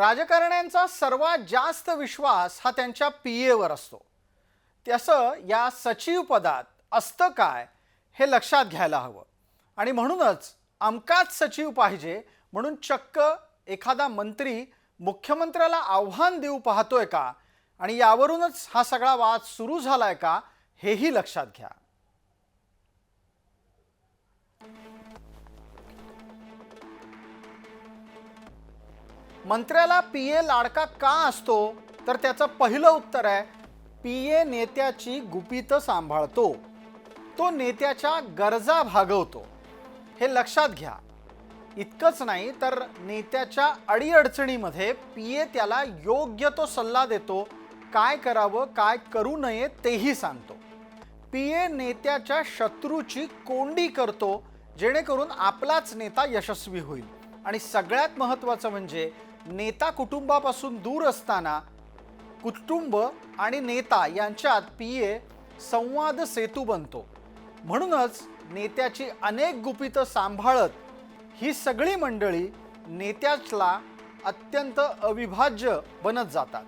राजकारण्यांचा सर्वात जास्त विश्वास हा त्यांच्या पी एवर असतो. तसं या सचिव पदात असतं काय हे लक्षात घ्यायला हवं. आणि म्हणूनच अमकाच सचिव पाहिजे म्हणून चक्क एखादा मंत्री मुख्यमंत्र्याला आव्हान देऊ पाहतोय का? आणि यावरूनच हा सगळा वाद सुरू झालाय का? हेही लक्षात घ्या. मंत्र्याला पी ए लाडका का असतो? तर त्याचं पहिलं उत्तर आहे पी ए नेत्याची गुपितं सांभाळतो. तो नेत्याच्या गरजा भागवतो. हे लक्षात घ्या. इतकंच नाही तर नेत्याच्या अडीअडचणीमध्ये पी ए त्याला योग्य तो सल्ला देतो. काय करावं काय करू नये तेही सांगतो. पी ए नेत्याच्या शत्रूची कोंडी करतो जेणेकरून आपलाच नेता यशस्वी होईल. आणि सगळ्यात महत्त्वाचं म्हणजे नेता कुटुंबापासून दूर असताना कुटुंब आणि नेता यांच्यात पी ए संवाद सेतू बनतो. म्हणूनच नेत्याची अनेक गुपितं सांभाळत ही सगळी मंडळी नेत्याला अत्यंत अविभाज्य बनत जातात.